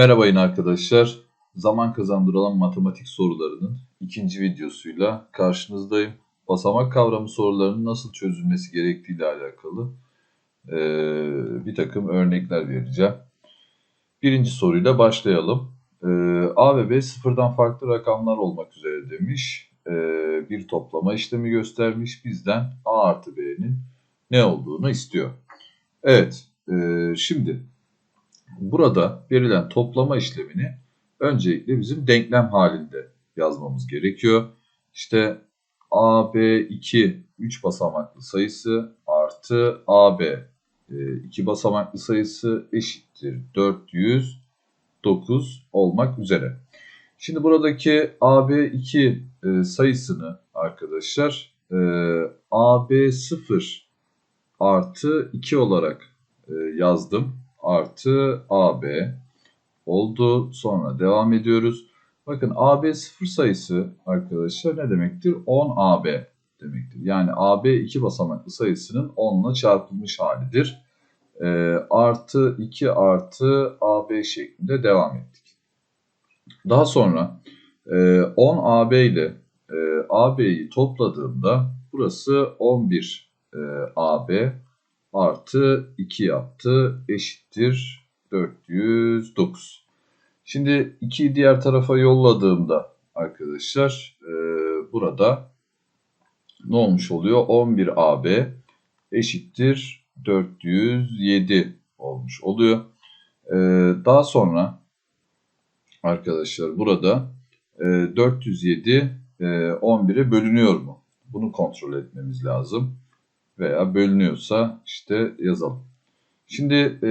Merhaba yine arkadaşlar. Zaman kazandıran matematik sorularının ikinci videosuyla karşınızdayım. Basamak kavramı sorularının nasıl çözülmesi gerektiği ile alakalı ee, bir takım örnekler vereceğim. Birinci soruyla başlayalım. Ee, A ve B sıfırdan farklı rakamlar olmak üzere demiş. Ee, bir toplama işlemi göstermiş. Bizden A artı B'nin ne olduğunu istiyor. Evet, e, şimdi burada verilen toplama işlemini öncelikle bizim denklem halinde yazmamız gerekiyor. İşte AB2 3 basamaklı sayısı artı AB 2 basamaklı sayısı eşittir 409 olmak üzere. Şimdi buradaki AB2 e, sayısını arkadaşlar e, AB0 artı 2 olarak e, yazdım artı AB oldu. Sonra devam ediyoruz. Bakın AB sıfır sayısı arkadaşlar ne demektir? 10 AB demektir. Yani AB iki basamaklı sayısının 10 ile çarpılmış halidir. E, artı 2 artı AB şeklinde devam ettik. Daha sonra e, 10 AB ile e, AB'yi topladığımda burası 11 e, AB artı 2 yaptı eşittir 409. Şimdi 2'yi diğer tarafa yolladığımda arkadaşlar e, burada ne olmuş oluyor? 11 AB eşittir 407 olmuş oluyor. E, daha sonra arkadaşlar burada e, 407 e, 11'e bölünüyor mu? Bunu kontrol etmemiz lazım veya bölünüyorsa işte yazalım. Şimdi e,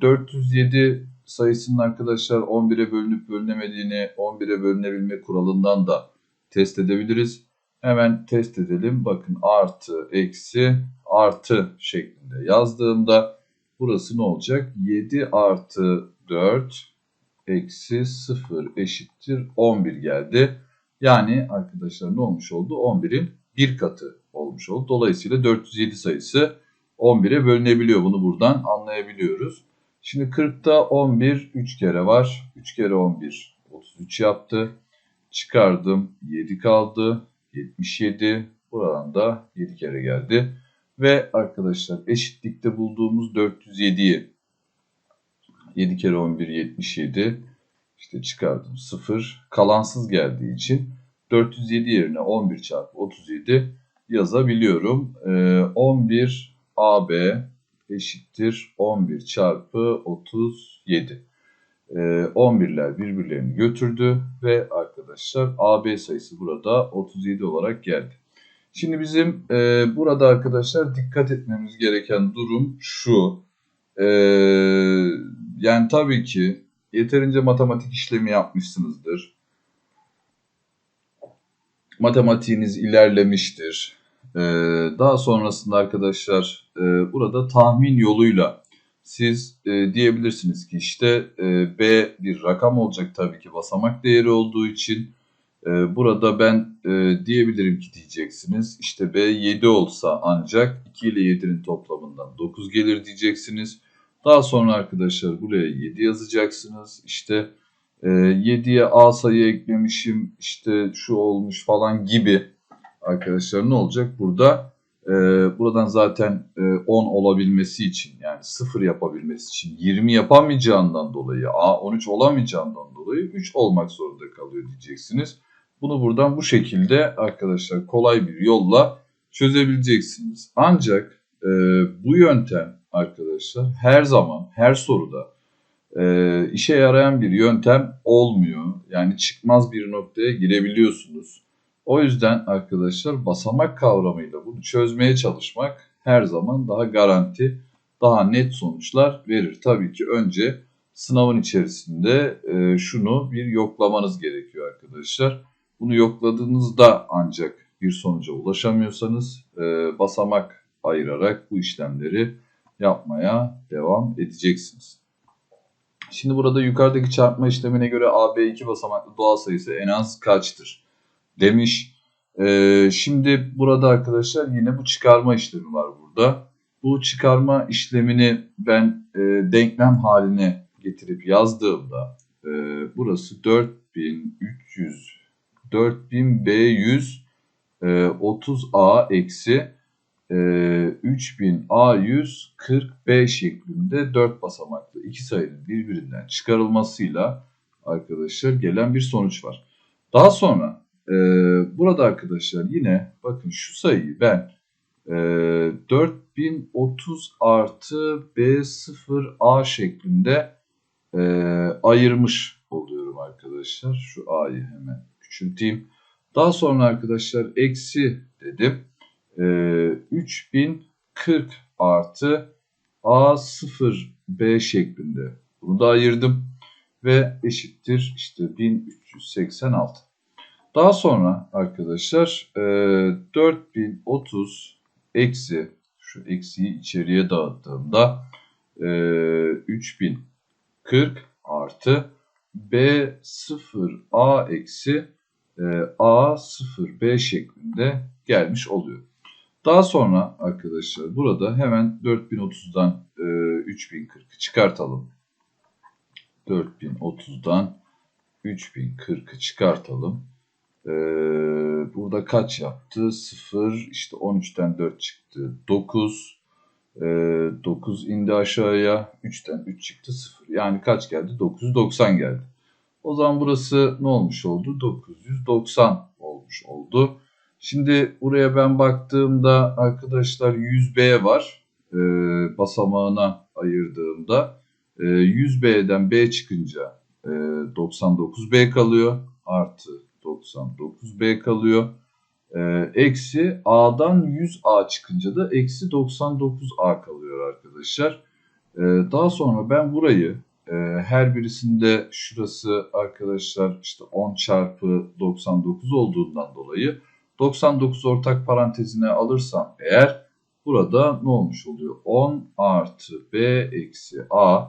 407 sayısının arkadaşlar 11'e bölünüp bölünemediğini 11'e bölünebilme kuralından da test edebiliriz. Hemen test edelim. Bakın artı, eksi, artı şeklinde yazdığımda burası ne olacak? 7 artı 4 eksi 0 eşittir 11 geldi. Yani arkadaşlar ne olmuş oldu? 11'in bir katı olmuş oldu. Dolayısıyla 407 sayısı 11'e bölünebiliyor. Bunu buradan anlayabiliyoruz. Şimdi 40'ta 11 3 kere var. 3 kere 11 33 yaptı. Çıkardım 7 kaldı. 77 buradan da 7 kere geldi. Ve arkadaşlar eşitlikte bulduğumuz 407'yi 7 kere 11 77 işte çıkardım 0 kalansız geldiği için 407 yerine 11 çarpı 37 yazabiliyorum. Ee, 11 AB eşittir 11 çarpı 37. Ee, 11'ler birbirlerini götürdü ve arkadaşlar AB sayısı burada 37 olarak geldi. Şimdi bizim e, burada arkadaşlar dikkat etmemiz gereken durum şu. E, yani tabii ki yeterince matematik işlemi yapmışsınızdır matematiğiniz ilerlemiştir. Ee, daha sonrasında arkadaşlar e, burada tahmin yoluyla siz e, diyebilirsiniz ki işte e, B bir rakam olacak tabii ki basamak değeri olduğu için. burada ben diyebilirim ki diyeceksiniz işte B 7 olsa ancak 2 ile 7'nin toplamından 9 gelir diyeceksiniz. Daha sonra arkadaşlar buraya 7 yazacaksınız. İşte e, ee, 7'ye A sayı eklemişim işte şu olmuş falan gibi arkadaşlar ne olacak burada e, buradan zaten e, 10 olabilmesi için yani 0 yapabilmesi için 20 yapamayacağından dolayı A 13 olamayacağından dolayı 3 olmak zorunda kalıyor diyeceksiniz. Bunu buradan bu şekilde arkadaşlar kolay bir yolla çözebileceksiniz. Ancak e, bu yöntem arkadaşlar her zaman her soruda e, işe yarayan bir yöntem olmuyor. Yani çıkmaz bir noktaya girebiliyorsunuz. O yüzden arkadaşlar basamak kavramıyla bunu çözmeye çalışmak her zaman daha garanti, daha net sonuçlar verir. Tabii ki önce sınavın içerisinde e, şunu bir yoklamanız gerekiyor arkadaşlar. Bunu yokladığınızda ancak bir sonuca ulaşamıyorsanız e, basamak ayırarak bu işlemleri yapmaya devam edeceksiniz. Şimdi burada yukarıdaki çarpma işlemine göre AB2 basamaklı doğal sayısı en az kaçtır? Demiş. Ee, şimdi burada arkadaşlar yine bu çıkarma işlemi var burada. Bu çıkarma işlemini ben e, denklem haline getirip yazdığımda e, burası 4300 4000B100 e, 30A eksi e, 3000A140B şeklinde 4 basamaklı iki sayının birbirinden çıkarılmasıyla arkadaşlar gelen bir sonuç var. Daha sonra e, burada arkadaşlar yine bakın şu sayıyı ben e, 4030 artı B0A şeklinde e, ayırmış oluyorum arkadaşlar. Şu A'yı hemen küçülteyim. Daha sonra arkadaşlar eksi dedim. E, 3040 artı A0B şeklinde bunu da ayırdım ve eşittir işte 1386. Daha sonra arkadaşlar e, 4030 eksi şu eksiyi içeriye dağıttığımda e, 3040 artı B0A eksi e, A0B şeklinde gelmiş oluyor. Daha sonra arkadaşlar burada hemen 4030'dan e, 3040'ı çıkartalım. 4030'dan 3040'ı çıkartalım. Ee, burada kaç yaptı? 0 işte 13'ten 4 çıktı. 9 ee, 9 indi aşağıya. 3'ten 3 çıktı 0. Yani kaç geldi? 990 geldi. O zaman burası ne olmuş oldu? 990 olmuş oldu. Şimdi buraya ben baktığımda arkadaşlar 100B var. Ee, basamağına ayırdığımda. Ee, 100B'den B çıkınca e, 99B kalıyor. Artı 99B kalıyor. Ee, eksi A'dan 100A çıkınca da eksi 99A kalıyor arkadaşlar. Ee, daha sonra ben burayı e, her birisinde şurası arkadaşlar işte 10 çarpı 99 olduğundan dolayı 99 ortak parantezine alırsam eğer burada ne olmuş oluyor? 10 artı B eksi A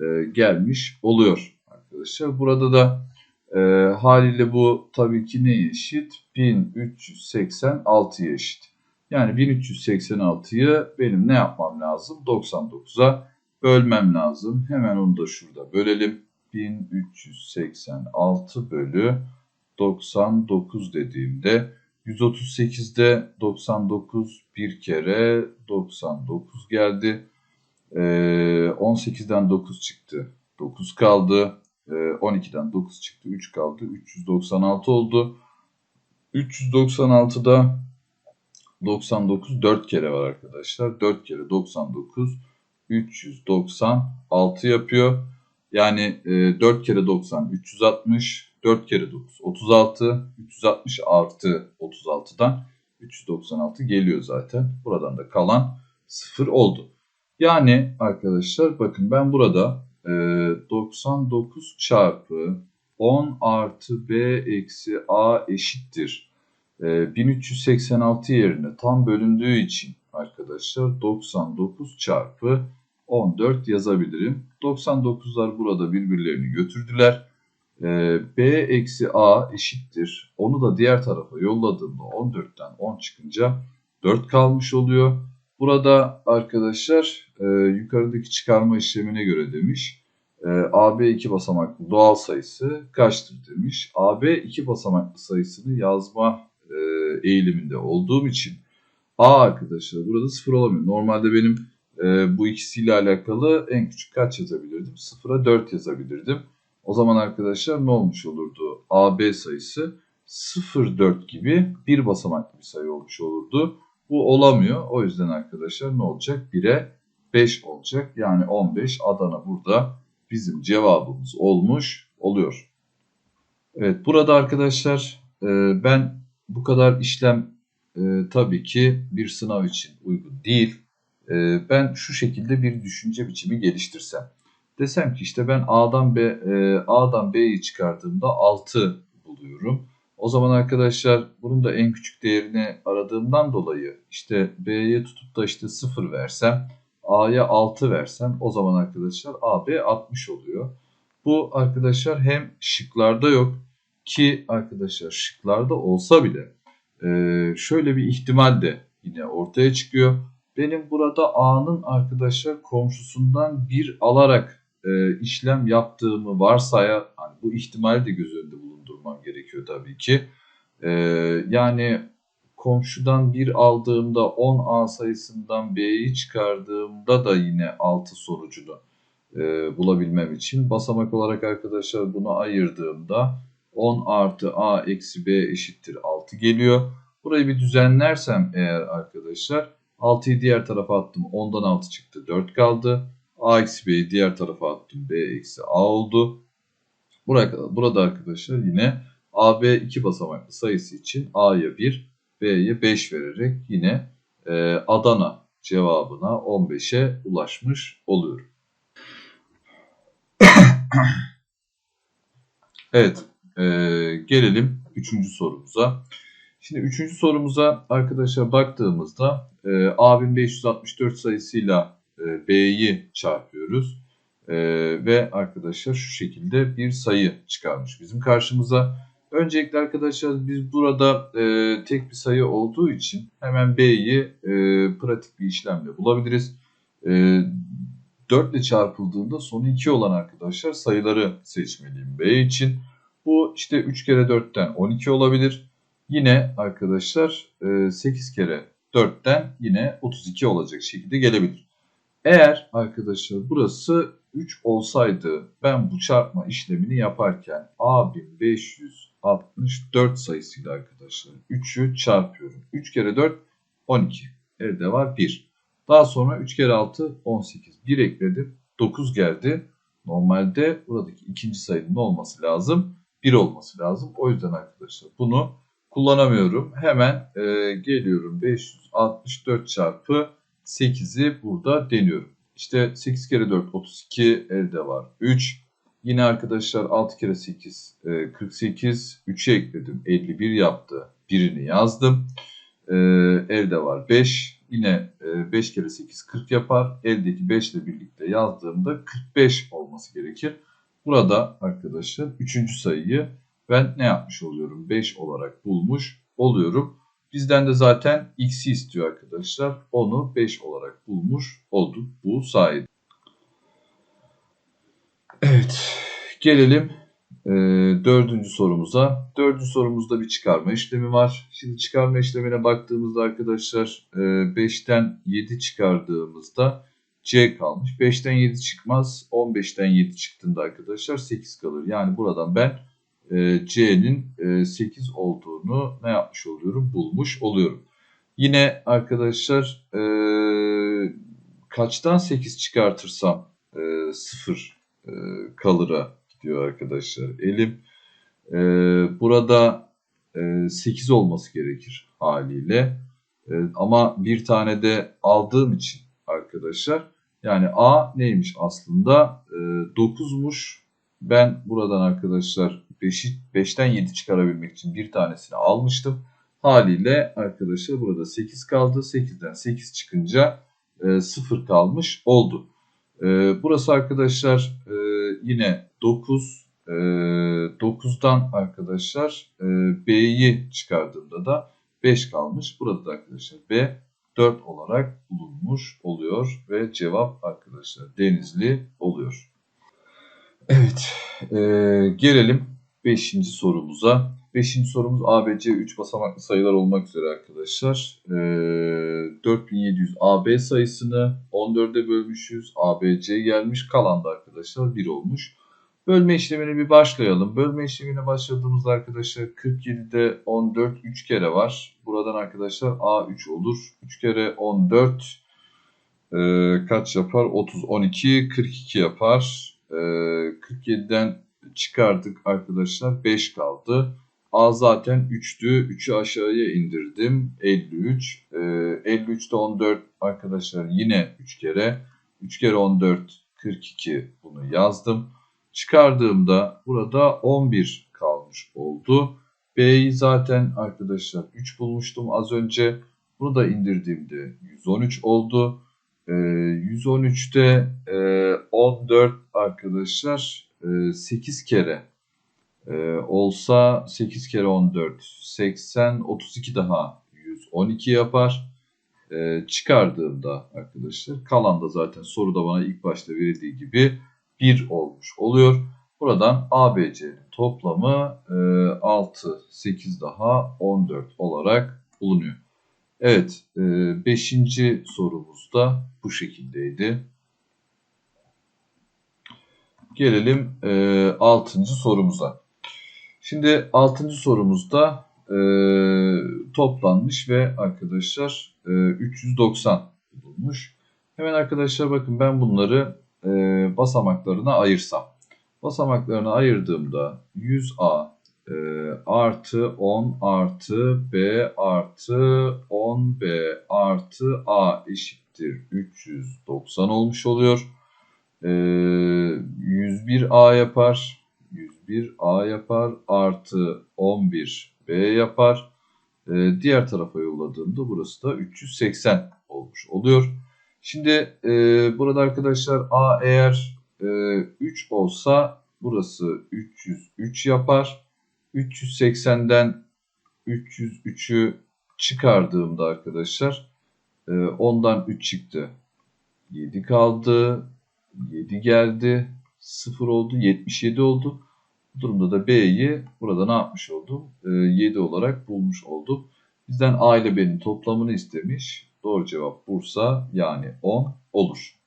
e, gelmiş oluyor arkadaşlar. Burada da e, haliyle bu tabii ki ne eşit? 1386'ya eşit. Yani 1386'yı benim ne yapmam lazım? 99'a bölmem lazım. Hemen onu da şurada bölelim. 1386 bölü 99 dediğimde 138'de 99 bir kere 99 geldi. Ee, 18'den 9 çıktı. 9 kaldı. 12'den 9 çıktı. 3 kaldı. 396 oldu. 396'da 99 4 kere var arkadaşlar. 4 kere 99 396 yapıyor. Yani 4 kere 90 360 4 kere 9 36 360 artı 36'dan 396 geliyor zaten. Buradan da kalan 0 oldu. Yani arkadaşlar bakın ben burada 99 ee, çarpı 10 artı b eksi a eşittir. 1386 ee, yerine tam bölündüğü için arkadaşlar 99 çarpı 14 yazabilirim. 99'lar burada birbirlerini götürdüler. Ee, b eksi a eşittir. Onu da diğer tarafa yolladığımda 14'ten 10 çıkınca 4 kalmış oluyor. Burada arkadaşlar e, yukarıdaki çıkarma işlemine göre demiş. E, AB iki basamaklı doğal sayısı kaçtır demiş. AB iki basamaklı sayısını yazma e, eğiliminde olduğum için A arkadaşlar burada sıfır olamıyor. Normalde benim e, bu ikisiyle alakalı en küçük kaç yazabilirdim? Sıfıra 4 yazabilirdim. O zaman arkadaşlar ne olmuş olurdu? AB sayısı 0,4 gibi bir basamaklı bir sayı olmuş olurdu. Bu olamıyor. O yüzden arkadaşlar ne olacak? 1'e 5 olacak. Yani 15 Adana burada bizim cevabımız olmuş oluyor. Evet burada arkadaşlar e, ben bu kadar işlem e, tabii ki bir sınav için uygun değil. E, ben şu şekilde bir düşünce biçimi geliştirsem. Desem ki işte ben A'dan B A'dan B'yi çıkardığımda 6 buluyorum. O zaman arkadaşlar bunun da en küçük değerini aradığımdan dolayı işte B'ye tutup da işte 0 versem A'ya 6 versem o zaman arkadaşlar AB 60 oluyor. Bu arkadaşlar hem şıklarda yok ki arkadaşlar şıklarda olsa bile şöyle bir ihtimal de yine ortaya çıkıyor. Benim burada A'nın arkadaşlar komşusundan 1 alarak e, işlem yaptığımı varsaya hani bu ihtimali de göz önünde bulundurmam gerekiyor tabii ki. E, yani komşudan 1 aldığımda 10A sayısından B'yi çıkardığımda da yine 6 sonucunu e, bulabilmem için basamak olarak arkadaşlar bunu ayırdığımda 10 artı A eksi B eşittir 6 geliyor. Burayı bir düzenlersem eğer arkadaşlar 6'yı diğer tarafa attım 10'dan 6 çıktı 4 kaldı. A eksi B'yi diğer tarafa attım B eksi A oldu. Burada, burada arkadaşlar yine AB iki basamaklı sayısı için A'ya 1 B'ye 5 vererek yine e, Adana cevabına 15'e ulaşmış oluyorum. evet e, gelelim 3. sorumuza. Şimdi 3. sorumuza arkadaşlar baktığımızda e, A 1564 sayısıyla e, B'yi çarpıyoruz. E, ve arkadaşlar şu şekilde bir sayı çıkarmış bizim karşımıza. Öncelikle arkadaşlar biz burada e, tek bir sayı olduğu için hemen B'yi e, pratik bir işlemle bulabiliriz. E, 4 ile çarpıldığında sonu 2 olan arkadaşlar sayıları seçmeliyim B için. Bu işte 3 kere 4'ten 12 olabilir. Yine arkadaşlar 8 kere 4'ten yine 32 olacak şekilde gelebilir. Eğer arkadaşlar burası 3 olsaydı ben bu çarpma işlemini yaparken A 1564 sayısıyla arkadaşlar 3'ü çarpıyorum. 3 kere 4 12. Elde var 1. Daha sonra 3 kere 6 18. 1 ekledim 9 geldi. Normalde buradaki ikinci sayının olması lazım? 1 olması lazım. O yüzden arkadaşlar bunu kullanamıyorum. Hemen e, geliyorum 564 çarpı 8'i burada deniyorum. İşte 8 kere 4 32 elde var 3. Yine arkadaşlar 6 kere 8 48 3'e ekledim 51 yaptı. Birini yazdım. E, elde var 5. Yine 5 e, kere 8 40 yapar. Eldeki 5 ile birlikte yazdığımda 45 olması gerekir. Burada arkadaşlar 3. sayıyı ben ne yapmış oluyorum? 5 olarak bulmuş oluyorum. Bizden de zaten x'i istiyor arkadaşlar. Onu 5 olarak bulmuş olduk bu sayede. Evet gelelim e, dördüncü sorumuza. Dördüncü sorumuzda bir çıkarma işlemi var. Şimdi çıkarma işlemine baktığımızda arkadaşlar e, 5'ten 7 çıkardığımızda C kalmış. 5'ten 7 çıkmaz. 15'ten 7 çıktığında arkadaşlar 8 kalır. Yani buradan ben C'nin e, 8 olduğunu ne yapmış oluyorum? Bulmuş oluyorum. Yine arkadaşlar e, kaçtan 8 çıkartırsam e, 0 e, kalıra gidiyor arkadaşlar elim. E, burada e, 8 olması gerekir haliyle. E, ama bir tane de aldığım için arkadaşlar yani A neymiş aslında? E, 9'muş. Ben buradan arkadaşlar 5'i 5'ten 7 çıkarabilmek için bir tanesini almıştım. Haliyle arkadaşlar burada 8 kaldı. 8'den 8 çıkınca e, 0 kalmış oldu. E, burası arkadaşlar e, yine 9. E, 9'dan arkadaşlar e, B'yi çıkardığımda da 5 kalmış. Burada da arkadaşlar B 4 olarak bulunmuş oluyor ve cevap arkadaşlar Denizli oluyor. Evet, e, gelelim 5. sorumuza. 5. sorumuz ABC 3 basamaklı sayılar olmak üzere arkadaşlar. E, 4700 AB sayısını 14'e bölmüşüz. ABC gelmiş. Kalan da arkadaşlar 1 olmuş. Bölme işlemine bir başlayalım. Bölme işlemine başladığımızda arkadaşlar 47'de 14 3 kere var. Buradan arkadaşlar A3 olur. 3 kere 14 e, kaç yapar? 30, 12, 42 yapar. E, 47'den çıkardık arkadaşlar. 5 kaldı. A zaten 3'tü. 3'ü aşağıya indirdim. 53. E, 53'te 14 arkadaşlar yine 3 kere. 3 kere 14 42 bunu yazdım. Çıkardığımda burada 11 kalmış oldu. B'yi zaten arkadaşlar 3 bulmuştum az önce. Bunu da indirdiğimde 113 oldu. Ee, 113'te e, 14 arkadaşlar e, 8 kere e, olsa 8 kere 14 80 32 daha 112 yapar. E, çıkardığımda arkadaşlar kalan da zaten soruda bana ilk başta verildiği gibi 1 olmuş oluyor. Buradan ABC'nin toplamı e, 6, 8 daha 14 olarak bulunuyor. Evet, 5. E, sorumuz da bu şekildeydi. Gelelim 6. E, sorumuza. Şimdi 6. sorumuzda e, toplanmış ve arkadaşlar e, 390 bulunmuş. Hemen arkadaşlar bakın ben bunları e, basamaklarına ayırsam. Basamaklarına ayırdığımda 100A e, artı 10 artı B artı 10B artı A eşittir 390 olmuş oluyor. E, 101A yapar. 101A yapar. Artı 11B yapar. E, diğer tarafa yolladığımda burası da 380 olmuş oluyor. Şimdi e, burada arkadaşlar A eğer e, 3 olsa burası 303 yapar. 380'den 303'ü çıkardığımda arkadaşlar e, ondan 3 çıktı. 7 kaldı. 7 geldi. 0 oldu. 77 oldu. Bu durumda da B'yi burada ne yapmış oldum? E, 7 olarak bulmuş oldum. Bizden A ile B'nin toplamını istemiş. Doğru cevap Bursa yani 10 olur.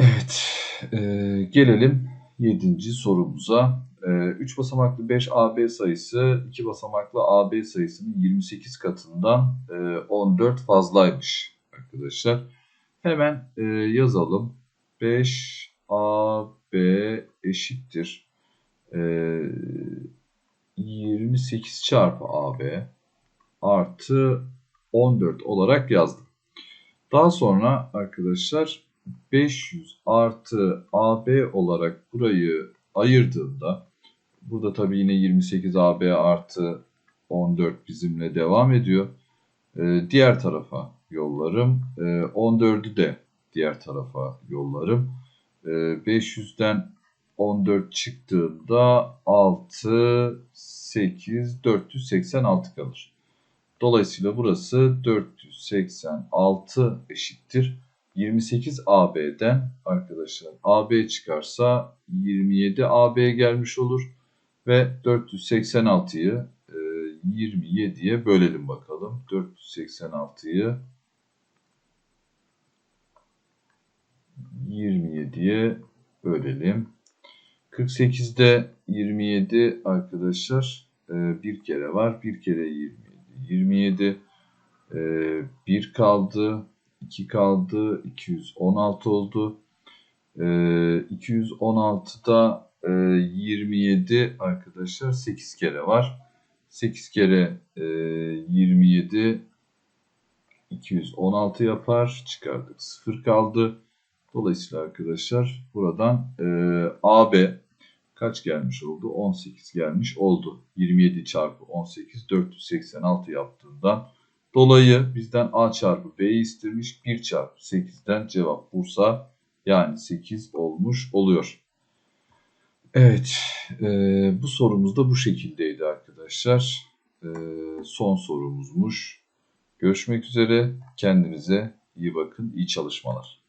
Evet. E, gelelim 7. sorumuza. 3 e, basamaklı 5 AB sayısı 2 basamaklı AB sayısının 28 katından 14 e, fazlaymış arkadaşlar. Hemen e, yazalım. 5 AB eşittir. 28 çarpı AB artı 14 olarak yazdım. Daha sonra arkadaşlar 500 artı AB olarak burayı ayırdığımda burada tabii yine 28 AB artı 14 bizimle devam ediyor. Ee, diğer tarafa yollarım. Ee, 14'ü de diğer tarafa yollarım. Ee, 500'den 14 çıktığında 6, 8, 486 kalır. Dolayısıyla burası 486 eşittir. 28 AB'den arkadaşlar AB çıkarsa 27 AB gelmiş olur. Ve 486'yı e, 27'ye bölelim bakalım. 486'yı 27'ye bölelim. 48'de 27 arkadaşlar e, bir kere var. Bir kere 27. 27 e, 1 kaldı. 2 kaldı. 216 oldu. E, 216'da e, 27 arkadaşlar 8 kere var. 8 kere e, 27 216 yapar. Çıkardık. 0 kaldı. Dolayısıyla arkadaşlar buradan e, AB kaç gelmiş oldu? 18 gelmiş oldu. 27 çarpı 18 486 yaptığından dolayı bizden A çarpı B'yi istemiş. 1 çarpı 8'den cevap Bursa yani 8 olmuş oluyor. Evet e, bu sorumuz da bu şekildeydi arkadaşlar. E, son sorumuzmuş. Görüşmek üzere. Kendinize iyi bakın. İyi çalışmalar.